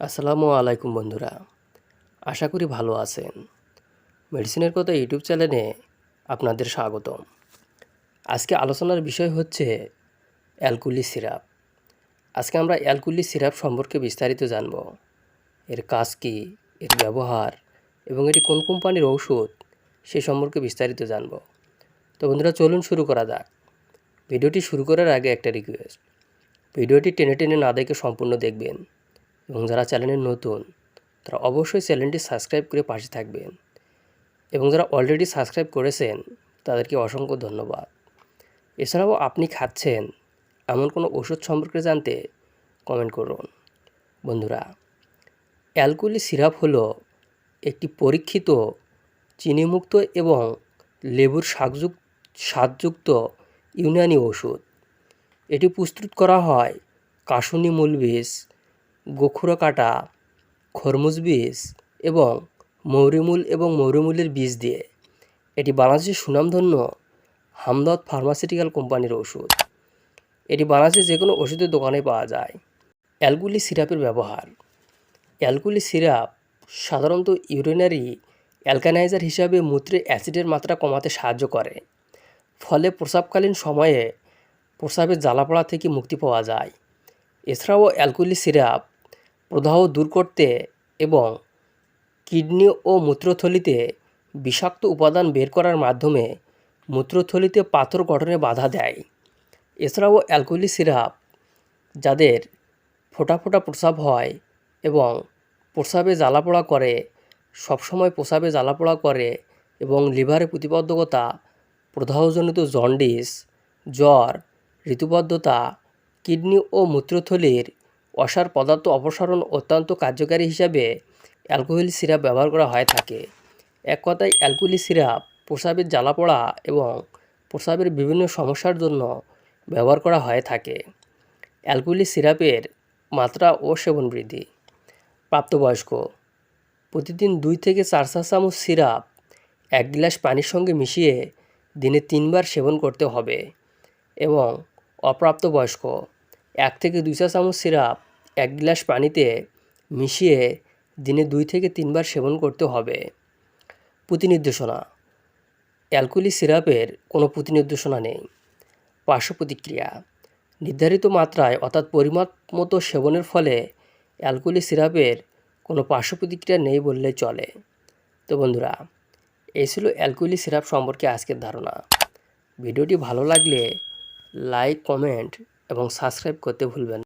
আসসালামু আলাইকুম বন্ধুরা। আশা করি ভালো আছেন। মেডিসিনের কথা ইউটিউব চ্যানেলে আপনাদের স্বাগতম। আজকে আলোচনার বিষয় হচ্ছে অ্যালকুলি সিরাপ। আজকে আমরা অ্যালকুলি সিরাপ সম্পর্কে বিস্তারিত জানব। এর কাজ কী, এর ব্যবহার এবং এটি কোন কোম্পানির ঔষধ, সে সম্পর্কে বিস্তারিত জানব। তো বন্ধুরা, চলুন শুরু করা যাক। ভিডিওটি শুরু করার আগে একটা রিকোয়েস্ট ভিডিওটি টেনে টেনে না দেখে সম্পূর্ণ দেখবেন। এবং যারা চ্যানেলে নতুন, তারা অবশ্যই চ্যানেলটি সাবস্ক্রাইব করে পাশে থাকবেন। এবং যারা অলরেডি সাবস্ক্রাইব করেছেন, তাদেরকে অসংখ্য ধন্যবাদ। এছাড়াও আপনি খাচ্ছেন এমন কোনো ওষুধ সম্পর্কে জানতে কমেন্ট করুন। বন্ধুরা অ্যালকুলি সিরাপ হলো একটি পরীক্ষিত, চিনিমুক্ত এবং লেবুর শাকযুক্ত স্বাদযুক্ত ইউনানি ওষুধ। এটি প্রস্তুত করা হয় কাশুনি মূল বীজ গোখুরা কাটা, খরমুজ বীজ এবং মৌরিমূল এবং মৌরিমূলের বীজ দিয়ে। এটি বাংলাদেশের সুনামধন্য হামদত ফার্মাসিউটিক্যাল কোম্পানির ওষুধ। এটি বাংলাদেশের যে কোনো ওষুধের দোকানে পাওয়া যায়। অ্যালকুলি সিরাপের ব্যবহার। অ্যালকুলি সিরাপ সাধারণত ইউরিনারি অ্যালকানাইজার হিসাবে মূত্রে অ্যাসিডের মাত্রা কমাতে সাহায্য করে। ফলে প্রসাবকালীন সময়ে প্রসাবের জ্বালাপড়া থেকে মুক্তি পাওয়া যায়। এছাড়াও অ্যালকুলি সিরাপ প্রদাহ দূর করতে এবং কিডনি ও মূত্রথলিতে বিষাক্ত উপাদান বের করার মাধ্যমে মূত্রথলিতে পাথর গঠনে বাধা দেয়। এছাড়াও অ্যালকুলি সিরাপ, যাদের ফোঁটা ফোঁটা প্রস্রাব হয় এবং প্রস্রাবে জ্বালাপোড়া করে, সবসময় প্রস্রাবে জ্বালাপোড়া করে এবং লিভারে প্রতিবদ্ধকতা প্রদাহজনিত জন্ডিস, জ্বর ঋতুবদ্ধতা কিডনি ও মূত্রথলির অসার পদার্থ অপসারণ অত্যন্ত কার্যকারী হিসাবে অ্যালকোহল সিরাপ ব্যবহার করা হয়ে থাকে। এক কথায়, অ্যালকোহলি সিরাপ প্রস্রাবের জ্বালাপোড়া এবং প্রস্রাবের বিভিন্ন সমস্যার জন্য ব্যবহার করা হয়ে থাকে। অ্যালকোহলি সিরাপের মাত্রা ও সেবন বৃদ্ধি। প্রাপ্তবয়স্ক, প্রতিদিন দুই থেকে চার চা চামচ সিরাপ এক গ্লাস পানির সঙ্গে মিশিয়ে দিনে তিনবার সেবন করতে হবে এবং অপ্রাপ্তবয়স্ক এক থেকে দুই চা চামচ সিরাপ এক গ্লাস পানিতে মিশিয়ে দিনে দুই থেকে তিনবার সেবন করতে হবে। প্রতিনির্দেশনা। অ্যালকোহলি সিরাপের কোনো প্রতিনির্দেশনা নেই। পার্শ্ব প্রতিক্রিয়া। নির্ধারিত মাত্রায় অর্থাৎ পরিমাপ মতো সেবনের ফলে অ্যালকোহলি সিরাপের কোনো পার্শ্ব প্রতিক্রিয়া নেই বললে চলে। তো বন্ধুরা, এই ছিল অ্যালকোহলি সিরাপ সম্পর্কে আজকের ধারণা। ভিডিওটি ভালো লাগলে লাইক, কমেন্ট এবং সাবস্ক্রাইব করতে ভুলবেন।